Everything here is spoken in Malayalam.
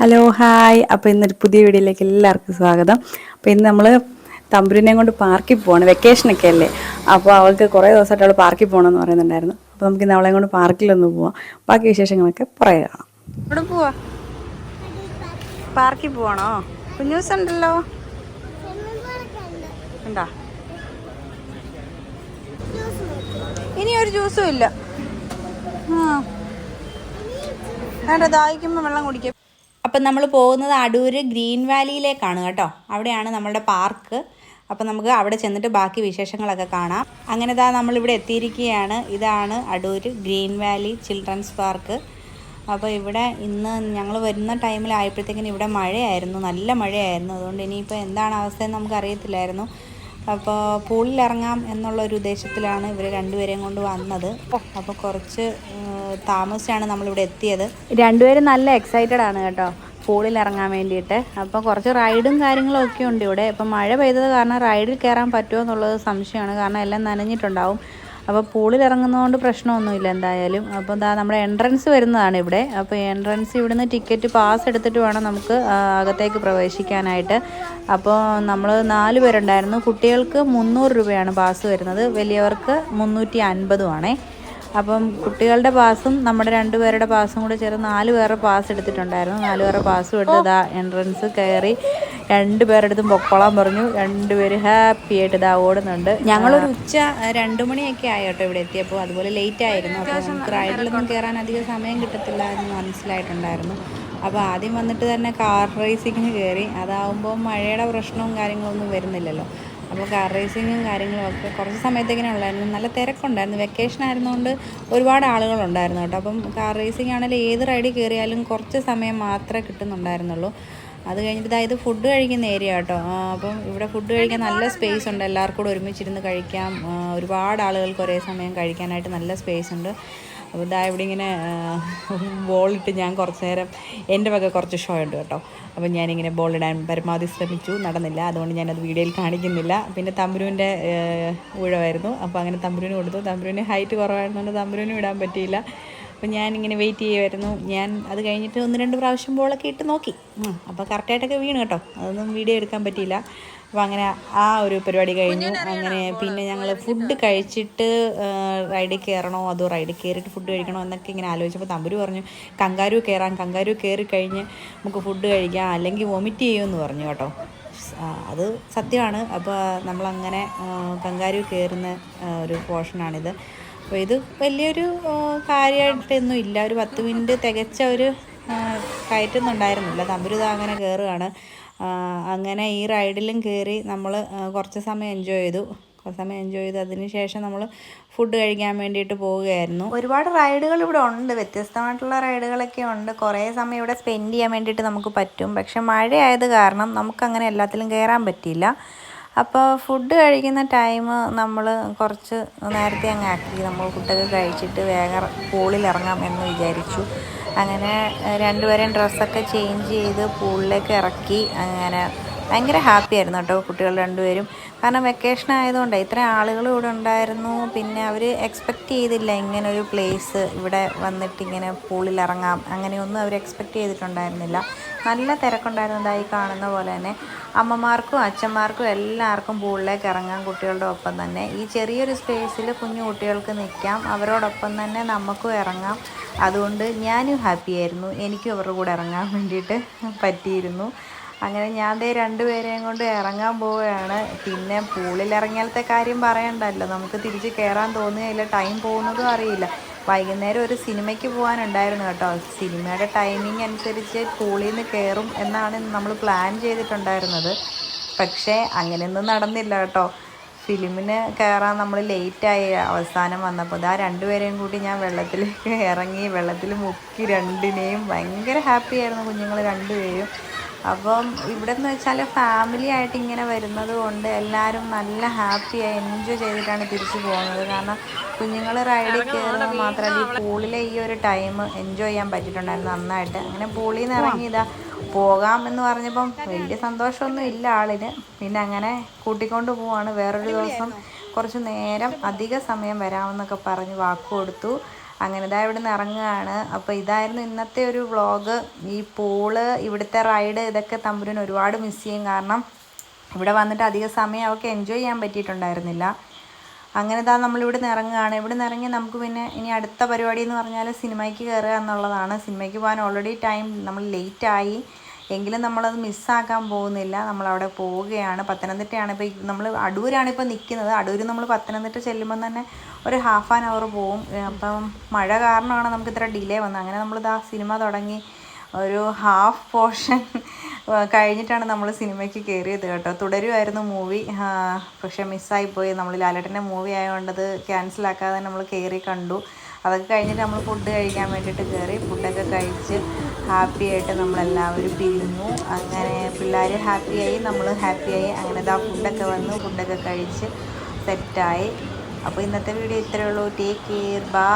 ഹലോ ഹായ് അപ്പോൾ ഇന്നൊരു പുതിയ വീഡിയോയിലേക്ക് എല്ലാവർക്കും സ്വാഗതം. അപ്പോൾ ഇന്ന് നമ്മൾ തമ്പുരിനെ കൊണ്ട് പാർക്കിൽ പോവാണ്. വെക്കേഷനൊക്കെ അല്ലേ? അപ്പോൾ അവൾക്ക് കുറേ ദിവസമായിട്ട് അവൾ പാർക്കിൽ പോകണമെന്ന് പറയുന്നുണ്ടായിരുന്നു. അപ്പോൾ നമുക്ക് ഇന്ന് അവളെ കൊണ്ട് പാർക്കിലൊന്ന് പോവാം. ബാക്കി വിശേഷങ്ങളൊക്കെ പുറകെ കാണാം. ഇവിടെ പോവാ? പാർക്കിൽ പോവാണോ? കുഞ്ഞൂസ് ഉണ്ടല്ലോ. ഉണ്ടാ? ഇനി ഒരു ജ്യൂസും ഇല്ല. ആ. വേണ്ട ദാഹിക്കുമ്പോൾ വെള്ളം കുടിക്കും. അപ്പം നമ്മൾ പോകുന്നത് അടൂർ ഗ്രീൻ വാലിയിലേക്കാണ് കേട്ടോ. അവിടെയാണ് നമ്മളുടെ പാർക്ക്. അപ്പം നമുക്ക് അവിടെ ചെന്നിട്ട് ബാക്കി വിശേഷങ്ങളൊക്കെ കാണാം. അങ്ങനെ ഇതാ നമ്മളിവിടെ എത്തിയിരിക്കുകയാണ്. ഇതാണ് Adoor green valley children's park. അപ്പോൾ ഇവിടെ ഇന്ന് ഞങ്ങൾ വരുന്ന ടൈമിലായപ്പോഴത്തേക്കിനും ഇവിടെ മഴയായിരുന്നു. നല്ല മഴയായിരുന്നു. അതുകൊണ്ട് ഇനിയിപ്പോൾ എന്താണ് അവസ്ഥയെന്ന് നമുക്ക് അറിയത്തില്ലായിരുന്നു അപ്പോൾ പൂളിലിറങ്ങാം എന്നുള്ള ഒരു ഉദ്ദേശത്തിലാണ് ഇവർ രണ്ടുപേരെയും കൊണ്ട് വന്നത്. അപ്പോൾ കുറച്ച് താമസിച്ചാണ് നമ്മളിവിടെ എത്തിയത്. രണ്ടുപേരും നല്ല എക്സൈറ്റഡ് ആണ് കേട്ടോ. പൂളിൽ ഇറങ്ങാൻ വേണ്ടിയിട്ട്. അപ്പോൾ കുറച്ച് റൈഡും കാര്യങ്ങളും ഒക്കെ ഉണ്ട് ഇവിടെ. ഇപ്പം മഴ പെയ്തത് കാരണം റൈഡിൽ കയറാൻ പറ്റുമോ എന്നുള്ളത് സംശയമാണ്. കാരണം എല്ലാം നനഞ്ഞിട്ടുണ്ടാവും. അപ്പോൾ പൂളിൽ ഇറങ്ങുന്നതുകൊണ്ട് പ്രശ്നമൊന്നുമില്ല എന്തായാലും. അപ്പോൾ എന്താ നമ്മുടെ എൻട്രൻസ് വരുന്നതാണ് ഇവിടെ. അപ്പോൾ എൻട്രൻസ് ഇവിടുന്ന് ടിക്കറ്റ് പാസ് എടുത്തിട്ട് വേണം നമുക്ക് അകത്തേക്ക് പ്രവേശിക്കാനായിട്ട്. അപ്പോൾ നമ്മൾ നാല് പേരുണ്ടായിരുന്നു. കുട്ടികൾക്ക് മുന്നൂറ് രൂപയാണ് പാസ് വരുന്നത്. വലിയവർക്ക് മുന്നൂറ്റി അൻപതുമാണേ അപ്പം കുട്ടികളുടെ പാസും നമ്മുടെ രണ്ടുപേരുടെ പാസും കൂടെ ചേർന്ന് നാല് പേരുടെ പാസ് എടുത്തിട്ടുണ്ടായിരുന്നു. നാല് പേരുടെ പാസ്സും എടുത്ത് ഇതാ എൻട്രൻസ് കയറി രണ്ട് പേരെടുത്തും പൊക്കോളാൻ പറഞ്ഞു. രണ്ടുപേര് ഹാപ്പി ആയിട്ട് ഇതാ ഓടുന്നുണ്ട്. ഞങ്ങളൊരു ഉച്ച രണ്ടു മണിയൊക്കെ ആയോട്ടോ ഇവിടെ എത്തിയപ്പോൾ. അതുപോലെ ലേറ്റ് ആയിരുന്നു. അപ്പോൾ നമുക്ക് റൈഡിലൊന്നും കയറാൻ അധികം സമയം കിട്ടത്തില്ല എന്ന് മനസ്സിലായിട്ടുണ്ടായിരുന്നു. അപ്പോൾ ആദ്യം വന്നിട്ട് തന്നെ കാർ റേസിങ്ങിന് കയറി അതാവുമ്പോൾ മഴയുടെ പ്രശ്നവും കാര്യങ്ങളൊന്നും വരുന്നില്ലല്ലോ. അപ്പോൾ കാർ റേസിങ്ങും കാര്യങ്ങളും ഒക്കെ കുറച്ച് സമയത്തേക്കിനെ ഉള്ളായിരുന്നു. നല്ല തിരക്കുണ്ടായിരുന്നു. വെക്കേഷൻ ആയിരുന്നുകൊണ്ട് ഒരുപാട് ആളുകളുണ്ടായിരുന്നു കേട്ടോ. അപ്പം കാർ റേസിംഗ് ആണെങ്കിലും ഏത് റൈഡിൽ കയറിയാലും കുറച്ച് സമയം മാത്രമേ കിട്ടുന്നുണ്ടായിരുന്നുള്ളൂ. അത് കഴിഞ്ഞിട്ട് ഇതായത് ഫുഡ് കഴിക്കുന്ന ഏരിയ കേട്ടോ അപ്പം ഇവിടെ ഫുഡ് കഴിക്കാൻ നല്ല സ്പേസ് ഉണ്ട്. എല്ലാവർക്കും കൂടെ ഒരുമിച്ചിരുന്ന് കഴിക്കാം. ഒരുപാട് ആളുകൾക്ക് ഒരേ സമയം കഴിക്കാനായിട്ട് നല്ല സ്പേസ് ഉണ്ട്. അപ്പോൾ ഇതാ ഇവിടെ ഇങ്ങനെ ബോളിട്ട് ഞാൻ കുറച്ച് നേരം എന്റെ വക കുറച്ച് ഷോ ഉണ്ട് കേട്ടോ. അപ്പോൾ ഞാനിങ്ങനെ ബോളിടാൻ പരമാവധി ശ്രമിച്ചു. നടന്നില്ല. അതുകൊണ്ട് ഞാനത് വീഡിയോയിൽ കാണിക്കുന്നില്ല. പിന്നെ തമ്പുരുവിന്റെ ഊഴമായിരുന്നു. അപ്പോൾ അങ്ങനെ തമ്പുരുവിന് കൊടുത്തു. തമ്പുരുവിന് ഹൈറ്റ് കുറവായിരുന്നുകൊണ്ട് തമ്പുരുവിനും ഇടാൻ പറ്റിയില്ല. അപ്പോൾ ഞാനിങ്ങനെ വെയിറ്റ് ചെയ്യുമായിരുന്നു ഞാൻ അത് കഴിഞ്ഞിട്ട് ഒന്ന് രണ്ട് പ്രാവശ്യം ബോളൊക്കെ ഇട്ട് നോക്കി. അപ്പോൾ കറക്റ്റായിട്ടൊക്കെ വീണ് കേട്ടോ. അതൊന്നും വീഡിയോ എടുക്കാൻ പറ്റിയില്ല. അപ്പോൾ അങ്ങനെ ആ ഒരു പരിപാടി കഴിഞ്ഞു. അങ്ങനെ പിന്നെ ഞങ്ങൾ ഫുഡ് കഴിച്ചിട്ട് റൈഡിൽ കയറണോ അതോ റൈഡിൽ കയറിയിട്ട് ഫുഡ് കഴിക്കണോ? എന്നൊക്കെ ഇങ്ങനെ ആലോചിച്ചപ്പോൾ തമ്പുരു പറഞ്ഞു കങ്കാരു കയറാം കങ്കാരു കയറി കഴിഞ്ഞ് നമുക്ക് ഫുഡ് കഴിക്കാം. അല്ലെങ്കിൽ വൊമിറ്റ് ചെയ്യുമെന്ന് പറഞ്ഞു കേട്ടോ. അത് സത്യമാണ്. അപ്പോൾ നമ്മളങ്ങനെ കങ്കാരു കയറുന്ന ഒരു പോർഷനാണിത് അപ്പോൾ ഇത് വലിയൊരു കാര്യമായിട്ടൊന്നും ഇല്ല. ഒരു പത്ത് മിനിറ്റ് തികച്ച ഒരു കയറ്റുന്നുണ്ടായിരുന്നില്ല തമ്പുരുത അങ്ങനെ കയറുകയാണ് അങ്ങനെ ഈ റൈഡിലും കയറി നമ്മൾ കുറച്ച് സമയം എൻജോയ് ചെയ്തു. കുറച്ച് സമയം എൻജോയ് ചെയ്തു. അതിന് ശേഷം നമ്മൾ ഫുഡ് കഴിക്കാൻ വേണ്ടിയിട്ട് പോവുകയായിരുന്നു. ഒരുപാട് റൈഡുകൾ ഇവിടെ ഉണ്ട്. വ്യത്യസ്തമായിട്ടുള്ള റൈഡുകളൊക്കെ ഉണ്ട്. കുറേ സമയം ഇവിടെ സ്പെൻഡ് ചെയ്യാൻ വേണ്ടിയിട്ട് നമുക്ക് പറ്റും. പക്ഷെ മഴയായത് കാരണം നമുക്കങ്ങനെ എല്ലാത്തിലും കയറാൻ പറ്റിയില്ല. അപ്പോൾ ഫുഡ് കഴിക്കുന്ന ടൈം നമ്മൾ കുറച്ച് നേരത്തെ അങ്ങ് ആക്കി നമ്മൾ ഫുഡൊക്കെ കഴിച്ചിട്ട് വേഗം പൂളിൽ ഇറങ്ങാം എന്ന് വിചാരിച്ചു. അങ്ങനെ രണ്ടുപേരെയും ഡ്രസ്സൊക്കെ ചേഞ്ച് ചെയ്ത് പൂളിലേക്ക് ഇറക്കി. അങ്ങനെ ഭയങ്കര ഹാപ്പി ആയിരുന്നു കേട്ടോ കുട്ടികൾ രണ്ടുപേരും. കാരണം വെക്കേഷൻ ആയതുകൊണ്ട് ഇത്ര ആളുകൾ ഇവിടെ ഉണ്ടായിരുന്നു. പിന്നെ അവർ എക്സ്പെക്റ്റ് ചെയ്തില്ല ഇങ്ങനെ ഒരു പ്ലേസ് ഇവിടെ വന്നിട്ട് ഇങ്ങനെ പൂളിൽ ഇറങ്ങാം. അങ്ങനെയൊന്നും അവർ എക്സ്പെക്റ്റ് ചെയ്തിട്ടുണ്ടായിരുന്നില്ല. നല്ല തിരക്കുണ്ടായിരുന്നതായി കാണുന്ന പോലെ തന്നെ. അമ്മമാർക്കും അച്ഛന്മാർക്കും എല്ലാവർക്കും പൂളിലേക്ക് ഇറങ്ങാം കുട്ടികളുടെ ഒപ്പം തന്നെ. ഈ ചെറിയൊരു സ്പേസിൽ കുഞ്ഞു കുട്ടികൾക്ക് നിൽക്കാം. അവരോടൊപ്പം തന്നെ നമുക്കും ഇറങ്ങാം. അതുകൊണ്ട് ഞാനും ഹാപ്പി ആയിരുന്നു. എനിക്കും അവരുടെ കൂടെ ഇറങ്ങാൻ വേണ്ടിയിട്ട് പറ്റിയിരുന്നു. അങ്ങനെ ഞാൻ ദേ രണ്ടുപേരെയും കൊണ്ട് ഇറങ്ങാൻ പോവുകയാണ്. പിന്നെ പൂളിൽ ഇറങ്ങിയാലത്തെ കാര്യം പറയണ്ടല്ലോ. നമുക്ക് തിരിച്ച് കയറാൻ തോന്നുകയില്ല. ടൈം പോകുന്നതും അറിയില്ല. വൈകുന്നേരം ഒരു സിനിമയ്ക്ക് പോകാനുണ്ടായിരുന്നു കേട്ടോ. സിനിമയുടെ ടൈമിംഗ് അനുസരിച്ച് പൂളിൽ നിന്ന് കയറും എന്നാണ് നമ്മൾ പ്ലാൻ ചെയ്തിട്ടുണ്ടായിരുന്നത്. പക്ഷേ അങ്ങനെയൊന്നും നടന്നില്ല കേട്ടോ. ഫിലിമിന് കയറാൻ നമ്മൾ ലേറ്റായി അവസാനം വന്നപ്പോൾ ഇതാ രണ്ടുപേരെയും കൂടി ഞാൻ വെള്ളത്തിലേക്ക് ഇറങ്ങി വെള്ളത്തിൽ മുക്കി രണ്ടിനെയും ഭയങ്കര ഹാപ്പിയായിരുന്നു കുഞ്ഞുങ്ങൾ രണ്ടുപേരും. അപ്പം ഇവിടെ എന്ന് വെച്ചാൽ ഫാമിലി ആയിട്ട് ഇങ്ങനെ വരുന്നത് കൊണ്ട് എല്ലാവരും നല്ല ഹാപ്പിയായി എൻജോയ് ചെയ്തിട്ടാണ് തിരിച്ചു പോകുന്നത്. കാരണം കുഞ്ഞുങ്ങൾ റൈഡിൽ കയറുന്നത് മാത്രമല്ല ഈ പൂളിലെ ഈ ഒരു ടൈം എൻജോയ് ചെയ്യാൻ പറ്റിയിട്ടുണ്ടായിരുന്നു നന്നായിട്ട്. അങ്ങനെ പൂളിൽ നിന്ന് ഇറങ്ങിയതാ പോകാം എന്ന് പറഞ്ഞപ്പം വലിയ സന്തോഷമൊന്നും ഇല്ല ആളിന്. പിന്നെ അങ്ങനെ കൂട്ടിക്കൊണ്ട് പോവാണ്. വേറൊരു ദിവസം കുറച്ച് നേരം അധിക സമയം വരാമെന്നൊക്കെ പറഞ്ഞ് വാക്ക് കൊടുത്തു. അങ്ങനെ ഇതാ ഇവിടെ നിന്ന് ഇറങ്ങുകയാണ്. അപ്പോൾ ഇതായിരുന്നു ഇന്നത്തെ ഒരു വ്ളോഗ്. ഈ പൂൾ ഇവിടുത്തെ റൈഡ് ഇതൊക്കെ തമ്പുരൻ ഒരുപാട് മിസ് ചെയ്യും. കാരണം ഇവിടെ വന്നിട്ട് അധിക സമയം അവൾക്ക് എൻജോയ് ചെയ്യാൻ പറ്റിയിട്ടുണ്ടായിരുന്നില്ല. അങ്ങനെ ഇതാ നമ്മളിവിടെ നിന്ന് ഇറങ്ങുകയാണ്. ഇവിടെ നിന്ന് ഇറങ്ങി നമുക്ക് പിന്നെ ഇനി അടുത്ത പരിപാടി എന്ന് പറഞ്ഞാൽ സിനിമയ്ക്ക് കയറുക എന്നുള്ളതാണ്. സിനിമയ്ക്ക് പോകാൻ ഓൾറെഡി ടൈം നമ്മൾ ലേറ്റായി എങ്കിലും നമ്മളത് മിസ്സാക്കാൻ പോകുന്നില്ല. നമ്മളവിടെ പോവുകയാണ്. പത്തനംതിട്ടയാണ്. ഇപ്പോൾ നമ്മൾ അടൂരാണ് ഇപ്പോൾ നിൽക്കുന്നത് അടൂർ നമ്മൾ പത്തനംതിട്ട ചെല്ലുമ്പോൾ തന്നെ ഒരു ഹാഫ് ആൻ അവർ പോവും. അപ്പം മഴ കാരണമാണ് നമുക്ക് ഇത്ര ഡിലേ വന്നത്. അങ്ങനെ നമ്മളിതാ സിനിമ തുടങ്ങി ഒരു ഹാഫ് പോർഷൻ കഴിഞ്ഞിട്ടാണ് നമ്മൾ സിനിമയ്ക്ക് കയറിയത് കേട്ടോ. തുടരുമായിരുന്നു മൂവി പക്ഷേ മിസ്സായിപ്പോയി നമ്മൾ ലാലേട്ടന്റെ മൂവി ആയതുകൊണ്ട് അത് ക്യാൻസലാക്കാതെ നമ്മൾ കയറി കണ്ടു. അതൊക്കെ കഴിഞ്ഞിട്ട് നമ്മൾ ഫുഡ് കഴിക്കാൻ വേണ്ടിയിട്ട് കയറി ഫുഡൊക്കെ കഴിച്ച് ഹാപ്പി ആയിട്ട് നമ്മളെല്ലാവരും പിരിഞ്ഞു അങ്ങനെ പിള്ളേർ ഹാപ്പിയായി നമ്മൾ ഹാപ്പിയായി. അങ്ങനെ ഇതാ ഫുഡൊക്കെ വന്നു ഫുഡൊക്കെ കഴിച്ച് സെറ്റായി. അപ്പോൾ ഇന്നത്തെ വീഡിയോ ഇത്രയേ ഉള്ളൂ. ടേക്ക് കെയർ ബാ